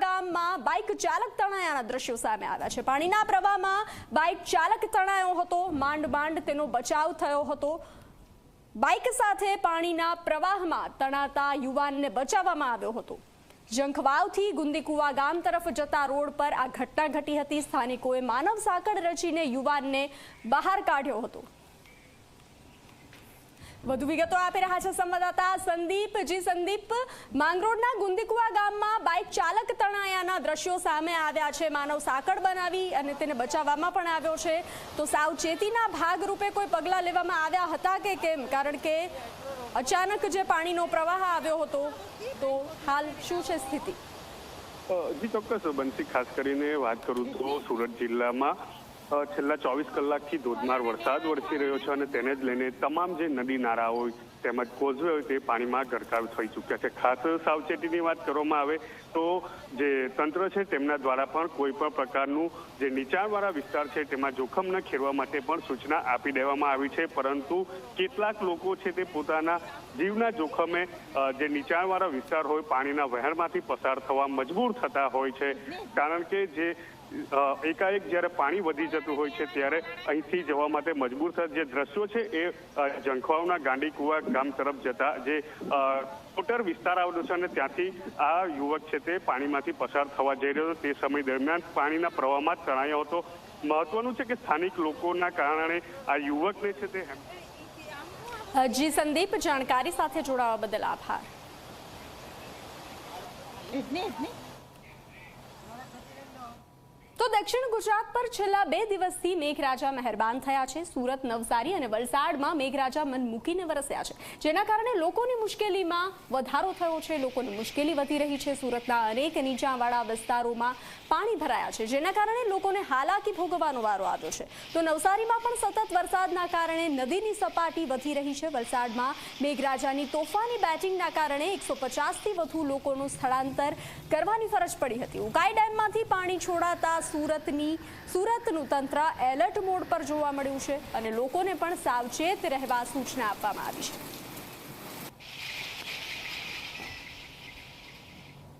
ગામમાં બાઇક ચાલક તણાયાના દ્રશ્યો સામે આવ્યા છે. પાણીના પ્રવાહમાં બાઇક ચાલક તણાયો હતો. માંડ માંડ તેનો બચાવ થયો હતો. બાઇક સાથે પાણીના પ્રવાહમાં તણાતા યુવાનને બચાવવામાં આવ્યો હતો. જંખવાવથી ગુંદીકુવા ગામ તરફ જતા રોડ પર આ ઘટના ઘટી હતી. સ્થાનિકોએ માનવ સાંકળ રચીને યુવાનને બહાર કાઢ્યો હતો. વધુ વિગતો આપી રહ્યા છે સંવાદદાતા સંદીપ. જી સંદીપ, માંગરોળના ગુંદીકુવા ગામમાં બાઇક ચાલક તણાયાના દ્રશ્યો સામે આવ્યા છે. માનવ સાંકળ બનાવી અને તેને બચાવવામાં પણ આવ્યો છે. તો સાવચેતીના ભાગરૂપે કોઈ પગલાં લેવામાં આવ્યા હતા કે કેમ? કારણ કે અચાનક જે પાણીનો પ્રવાહ આવ્યો હતો, તો હાલ શું છે સ્થિતિ? જી, ચોક્કસ. બનશી ખાસ કરીને વાત કરું તો સુરત જિલ્લામાં છેલ્લા ચોવીસ કલાકથી ધોધમાર વરસાદ વરસી રહ્યો છે અને તેને જ લઈને તમામ જે નદી નાળા હોય, તેમજ કોઝવે હોય તે પાણીમાં ગરકાવ થઈ ચૂક્યા છે. ખાસ સાવચેતીની વાત કરવામાં આવે તો જે તંત્ર છે તેમના દ્વારા પણ કોઈ પણ પ્રકારનું જે નીચાણવાળા વિસ્તાર છે તેમાં જોખમ ન ખેરવા માટે પણ સૂચના આપી દેવામાં આવી છે. પરંતુ કેટલાક લોકો છે તે પોતાના જીવના જોખમે જે નીચાણવાળા વિસ્તાર હોય પાણીના વહેણમાંથી પસાર થવા મજબૂર થતા હોય છે. કારણ કે જે એકાએક જ્યારે પાણી વધી જતું હોય છે ત્યારે અહીંથી જવા માટે મજબૂર થતા જે દ્રશ્યો છે એ જંખવાઓના ગાંડીકુવા ગામ તરફ જતા જે અ, કોટર વિસ્તાર આવેલો છે અને ત્યાંથી આ યુવક છે તે પાણીમાંથી પસાર થવા જઈ રહ્યો હતો. તે સમય દરમિયાન પાણીના પ્રવાહમાં તણાયો હતો. મહત્વનું છે કે સ્થાનિક લોકોના કારણે આ યુવકને છે તે જી સંદીપ જાણકારી સાથે જોડાવા બદલ આભાર. દક્ષિણ ગુજરાત પર છેલ્લા બે દિવસથી મેઘરાજા મહેરબાન થયા છે. સુરત, નવસારી અને વલસાડમાં મેઘરાજા મન મૂકીને વરસ્યા છે. જેના કારણે લોકોની મુશ્કેલીમાં વધારો થયો છે. લોકોની મુશ્કેલી વધી રહી છે. સુરતના અનેક નીચાણવાળા વિસ્તારોમાં પાણી ભરાયા છે. જેના કારણે લોકોને હાલાકી ભોગવવાનો વારો આવ્યો છે. તો નવસારીમાં પણ સતત વરસાદના કારણે નદીની સપાટી વધી રહી છે. વલસાડમાં મેઘરાજાની તોફાની બેટિંગના કારણે એકસો પચાસથી વધુ લોકોનું સ્થળાંતર કરવાની ફરજ પડી હતી. ઉકાઈ ડેમમાંથી પાણી છોડાતા સુરતની સુરતનું તંત્ર એલર્ટ મોડ પર જોવા મળ્યું છે અને લોકોને પણ સાવચેત રહેવા સૂચના આપવામાં આવી છે.